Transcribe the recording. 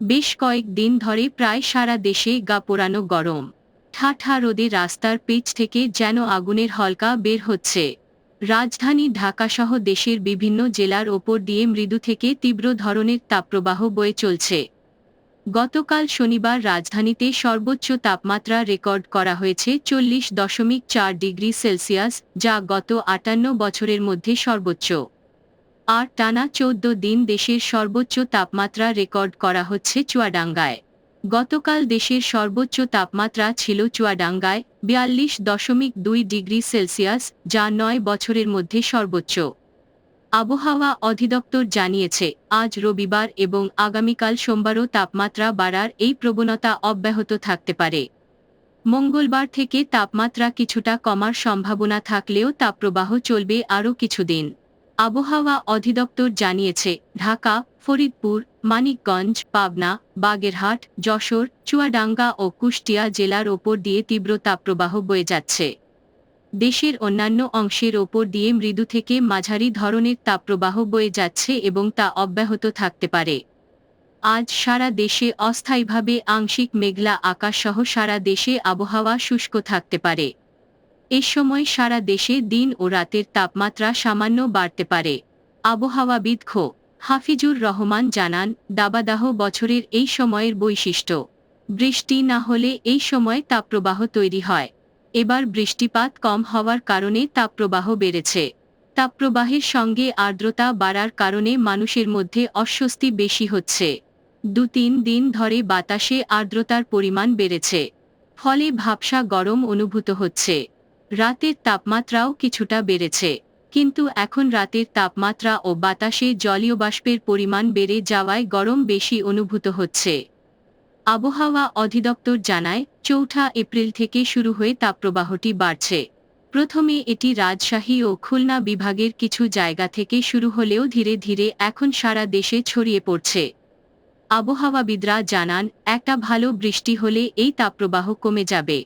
বেশ কয়েক দিন ধরে প্রায় সারা দেশে গা পোড়ানো গরম। ঠাঠা রোদে রাস্তার পিচ থেকে যেন আগুনের হলকা বের হচ্ছে। রাজধানী ঢাকাসহ দেশের বিভিন্ন জেলার ওপর দিয়ে মৃদু থেকে তীব্র ধরনের তাপপ্রবাহ বয়ে চলছে। গতকাল শনিবার রাজধানীতে সর্বোচ্চ তাপমাত্রা রেকর্ড করা হয়েছে চল্লিশ দশমিক চার ডিগ্রি সেলসিয়াস, যা গত আটান্ন বছরের মধ্যে সর্বোচ্চ। আর টানা চৌদ্দ দিন দেশের সর্বোচ্চ তাপমাত্রা রেকর্ড করা হচ্ছে চুয়াডাঙ্গায়। গতকাল দেশের সর্বোচ্চ তাপমাত্রা ছিল চুয়াডাঙ্গায়, বিয়াল্লিশ দশমিক দুই ডিগ্রি সেলসিয়াস, যা নয় বছরের মধ্যে সর্বোচ্চ। আবহাওয়া অধিদপ্তর জানিয়েছে, আজ রবিবার এবং আগামীকাল সোমবারও তাপমাত্রা বাড়ার এই প্রবণতা অব্যাহত থাকতে পারে। মঙ্গলবার থেকে তাপমাত্রা কিছুটা কমার সম্ভাবনা থাকলেও তাপপ্রবাহ চলবে আরও কিছুদিন। আবহাওয়া অধিদপ্তর জানিয়েছে, ঢাকা, ফরিদপুর, মানিকগঞ্জ, পাবনা, বাগেরহাট, যশোর, চুয়াডাঙ্গা ও কুষ্টিয়া জেলার ওপর দিয়ে তীব্র তাপপ্রবাহ বয়ে যাচ্ছে। দেশের অন্যান্য অংশের ওপর দিয়ে মৃদু থেকে মাঝারি ধরনের তাপপ্রবাহ বয়ে যাচ্ছে এবং তা অব্যাহত থাকতে পারে। আজ সারা দেশে অস্থায়ীভাবে আংশিক মেঘলা আকাশসহ সারা দেশে আবহাওয়া শুষ্ক থাকতে পারে। এ সময় সারা দেশে দিন ও রাতের তাপমাত্রা সামান্য বাড়তে পারে। আবহাওয়াবিদ খো, হাফিজুর রহমান জানান, দাবাদাহ বছরের এই সময়ের বৈশিষ্ট্য। বৃষ্টি না হলে এই সময় তাপপ্রবাহ তৈরি হয়। এবার বৃষ্টিপাত কম হওয়ার কারণে তাপপ্রবাহ বেড়েছে। তাপপ্রবাহের সঙ্গে আর্দ্রতা বাড়ার কারণে মানুষের মধ্যে অস্বস্তি বেশি হচ্ছে। দু তিন দিন ধরে বাতাসে আর্দ্রতার পরিমাণ বেড়েছে। ফলে ভাবসা গরম অনুভূত হচ্ছে। রাতের তাপমাত্রাও কিছুটা বেড়েছে, কিন্তু এখন রাতের তাপমাত্রা ও বাতাসে জলীয় বাষ্পের পরিমাণ বেড়ে যাওয়ায় গরম বেশি অনুভূত হচ্ছে। আবহাওয়া অধিদপ্তর জানায়, চৌঠা এপ্রিল থেকে শুরু হয়ে তাপপ্রবাহটি বাড়ছে। প্রথমে এটি রাজশাহী ও খুলনা বিভাগের কিছু জায়গা থেকে শুরু হলেও ধীরে ধীরে এখন সারা দেশে ছড়িয়ে পড়ছে। আবহাওয়াবিদরা জানান, একটা ভালো বৃষ্টি হলে এই তাপপ্রবাহ কমে যাবে।